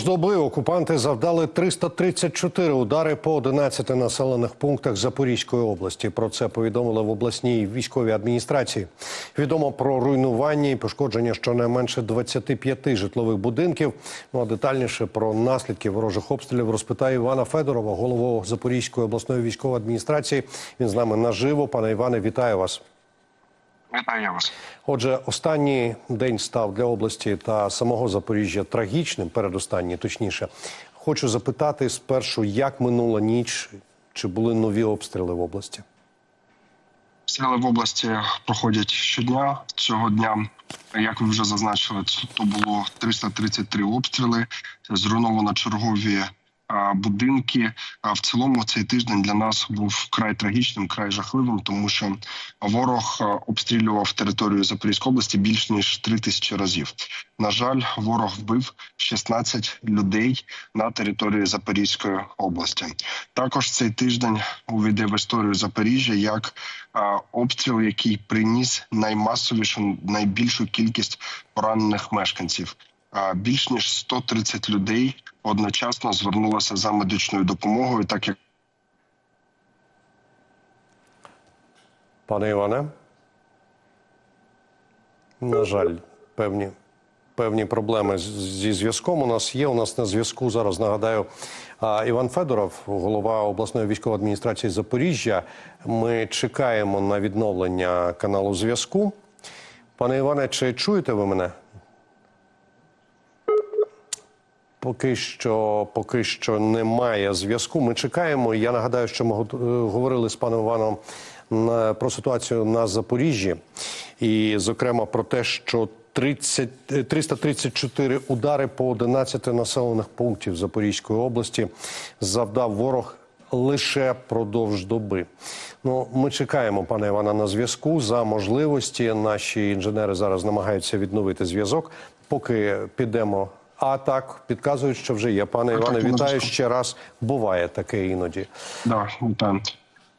Впродовж доби окупанти завдали 334 удари по 11 населених пунктах Запорізької області. Про це повідомили в обласній військовій адміністрації. Відомо про руйнування і пошкодження щонайменше 25 житлових будинків. Ну а детальніше про наслідки ворожих обстрілів розпитає Івана Федорова, голову Запорізької обласної військової адміністрації. Він з нами наживо. Пане Іване, вітаю вас. Вітаю вас. Отже, останній день став для області та самого Запоріжжя трагічним. Передостанній, точніше, хочу запитати спершу, як минула ніч, чи були нові обстріли в області? Стріли в області проходять щодня. Цього дня, як ви вже зазначили, то було 333 обстріли. Зруйновано чергові будинки. А в цілому цей тиждень для нас був вкрай трагічним, край жахливим, тому що ворог обстрілював територію Запорізької області більш ніж 3 тисячі разів. На жаль, ворог вбив 16 людей на території Запорізької області. Також цей тиждень увійде в історію Запоріжжя як обстріл, який приніс наймасовішу, найбільшу кількість поранених мешканців. Більш ніж 130 людей одночасно звернулося за медичною допомогою, так як Пане Іване? На жаль, певні, певні проблеми зі зв'язком у нас є. У нас на зв'язку зараз нагадаю Іван Федоров, голова обласної військової адміністрації Запоріжжя. Ми чекаємо на відновлення каналу зв'язку. Пане Іване, чи чуєте ви мене? Поки що, поки що немає зв'язку. Ми чекаємо. Я нагадаю, що ми е, говорили з паном Іваном про ситуацію на Запоріжжі, і, зокрема, про те, що 30, е, 334 удари по 11 населених пунктів Запорізької області завдав ворог лише продовж доби. Ну, ми чекаємо, пане Івана, на зв'язку за можливості. Наші інженери зараз намагаються відновити зв'язок. Поки підемо. А так підказують, що вже є. Пане Іване, вітаю ще раз. Буває таке іноді. да, вітаю.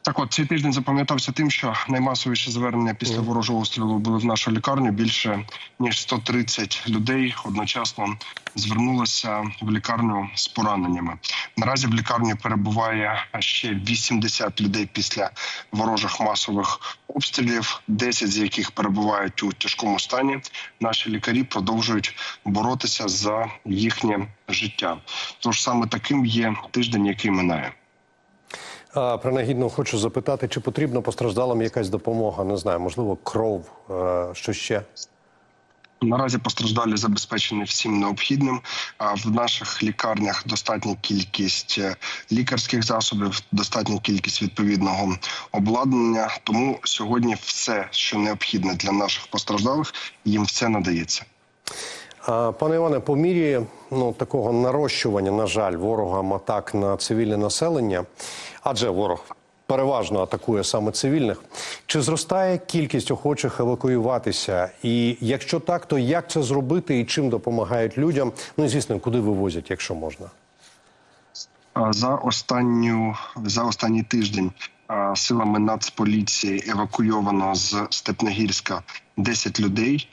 Так, от цей тиждень запам'ятався тим, що наймасовіше звернення після ворожого обстрілу були в нашу лікарню. Більше ніж 130 людей одночасно звернулося в лікарню з пораненнями. Наразі в лікарні перебуває ще 80 людей після ворожих масових обстрілів, 10 з яких перебувають у тяжкому стані. Наші лікарі продовжують боротися за їхнє життя. Тож саме таким є тиждень, який минає. Принагідно хочу запитати, чи потрібна постраждалим якась допомога? Не знаю, можливо, кров, е, що ще. Наразі постраждалі забезпечені всім необхідним. В наших лікарнях достатня кількість е, лікарських засобів, достатня кількість відповідного обладнання. Тому сьогодні все, що необхідне для наших постраждалих, їм все надається. Пане Іване, по мірі ну, такого нарощування, на жаль, ворогам атак на цивільне населення, адже ворог переважно атакує саме цивільних. Чи зростає кількість охочих евакуюватися? І якщо так, то як це зробити і чим допомагають людям? Ну і звісно, куди вивозять, якщо можна? За останню за останній тиждень силами Нацполіції евакуйовано з Степногірська 10 людей.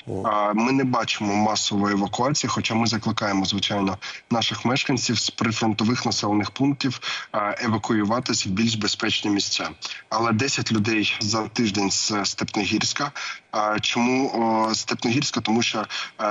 Ми не бачимо масової евакуації, хоча ми закликаємо звичайно наших мешканців з прифронтових населених пунктів евакуюватися в більш безпечні місця. Але 10 людей за тиждень з Степногірська. А Чому Степногірська? Тому що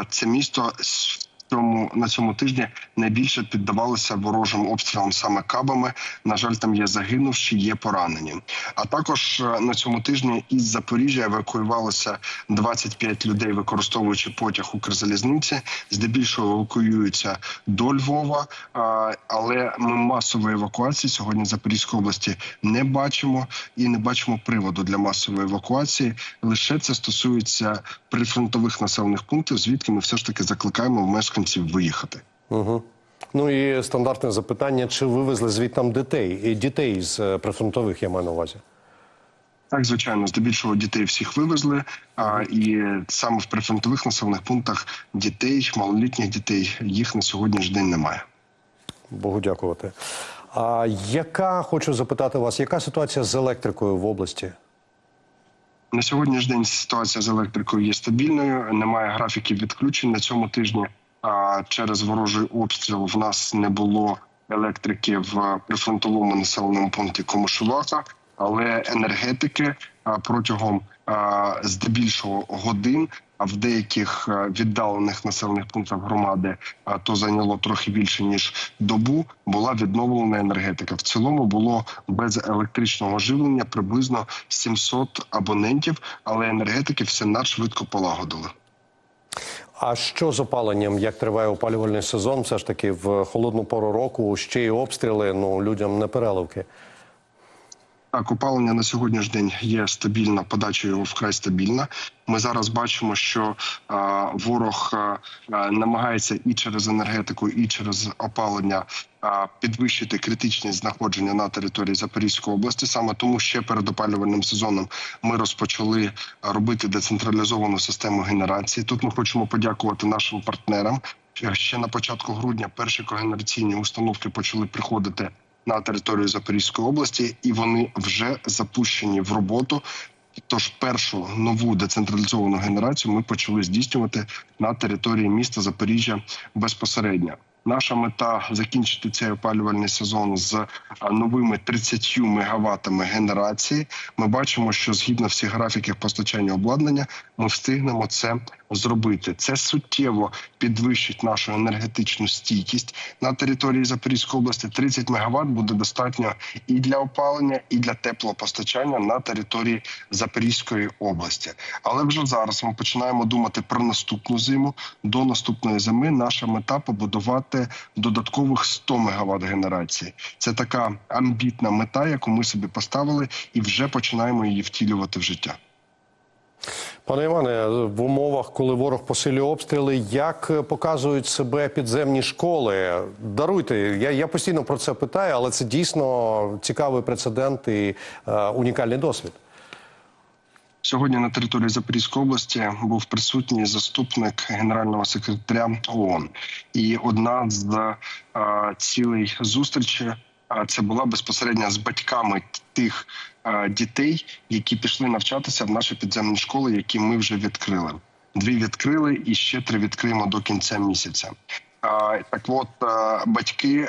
це місто з цьому на цьому тижні найбільше піддавалося ворожим обстрілам саме кабами. На жаль, там є загинувші, є поранені. А також е, на цьому тижні із Запоріжжя евакуювалося 25 людей, використовуючи потяг Укрзалізниці. Здебільшого евакуюються до Львова, але ми масової евакуації сьогодні в Запорізькій області не бачимо і не бачимо приводу для масової евакуації. Лише це стосується прифронтових населених пунктів, звідки ми все ж таки закликаємо в мешканців виїхати. Угу. Ну і стандартне запитання: чи вивезли звідтам дітей? І дітей з е, прифронтових я маю на увазі. Так, звичайно, здебільшого дітей всіх вивезли. А і саме в прифронтових населених пунктах дітей, малолітніх дітей, їх на сьогоднішній день немає. Богу дякувати. А яка хочу запитати вас, яка ситуація з електрикою в області? На сьогоднішній день ситуація з електрикою є стабільною. Немає графіків відключень на цьому тижні. А, через ворожий обстріл в нас не було електрики в прифронтовому населеному пункті Комишувака, але енергетики протягом здебільшого годин. А в деяких віддалених населених пунктах громади то зайняло трохи більше ніж добу. Була відновлена енергетика. В цілому було без електричного живлення приблизно 700 абонентів, але енергетики все надшвидко полагодили. А що з опаленням? Як триває опалювальний сезон? Все ж таки в холодну пору року ще й обстріли. Ну людям не переливки. Так, опалення на сьогоднішній день є стабільна, подача його вкрай стабільна. Ми зараз бачимо, що е, ворог е, намагається і через енергетику, і через опалення е, підвищити критичність знаходження на території Запорізької області. Саме тому ще перед опалювальним сезоном ми розпочали робити децентралізовану систему генерації. Тут ми хочемо подякувати нашим партнерам. Ще на початку грудня перші когенераційні установки почали приходити на територію Запорізької області, і вони вже запущені в роботу. Тож першу нову децентралізовану генерацію ми почали здійснювати на території міста Запоріжжя безпосередньо. Наша мета закінчити цей опалювальний сезон з новими 30 мегаваттами генерації. Ми бачимо, що згідно всіх графіків постачання обладнання, ми встигнемо це зробити. Це суттєво підвищить нашу енергетичну стійкість на території Запорізької області. 30 мегаватт буде достатньо і для опалення, і для теплопостачання на території Запорізької області. Але вже зараз ми починаємо думати про наступну зиму. До наступної зими наша мета побудувати додаткових 100 мегаватт генерації. Це така амбітна мета, яку ми собі поставили, і вже починаємо її втілювати в життя. Пане Іване, в умовах, коли ворог посилює обстріли, як показують себе підземні школи? Даруйте, я, я постійно про це питаю, але це дійсно цікавий прецедент і е, унікальний досвід. Сьогодні на території Запорізької області був присутній заступник генерального секретаря ООН. І одна з е, цілей зустрічі це була безпосередньо з батьками тих дітей, які пішли навчатися в наші підземні школи, які ми вже відкрили. Дві відкрили і ще три відкриємо до кінця місяця. Так от батьки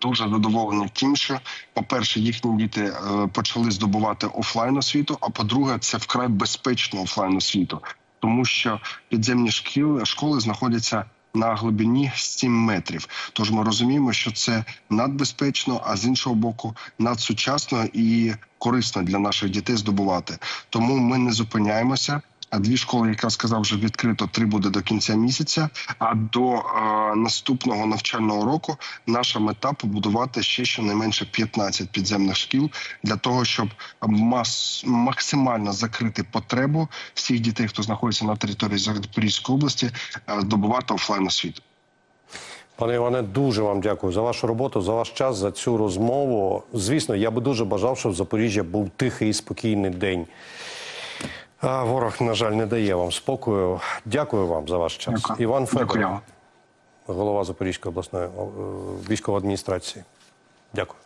дуже задоволені тим, що, по-перше, їхні діти е, почали здобувати офлайн освіту, а по-друге, це вкрай безпечну офлайн освіту, тому що підземні шкіли, школи знаходяться на глибині 7 метрів. Тож ми розуміємо, що це надбезпечно, а з іншого боку, надсучасно і корисно для наших дітей здобувати. Тому ми не зупиняємося. Дві школи, як я сказав, вже відкрито три буде до кінця місяця. А до е, наступного навчального року наша мета побудувати ще щонайменше 15 підземних шкіл для того, щоб мас максимально закрити потребу всіх дітей, хто знаходиться на території Запорізької області, е, здобувати офлайн освіту. Пане Іване, дуже вам дякую за вашу роботу, за ваш час, за цю розмову. Звісно, я би дуже бажав, щоб в Запоріжжя був тихий і спокійний день. А ворог, на жаль, не дає вам спокою. Дякую вам за ваш час. Дякую. Іван Федоров, Дякую. голова Запорізької обласної е, військової адміністрації. Дякую.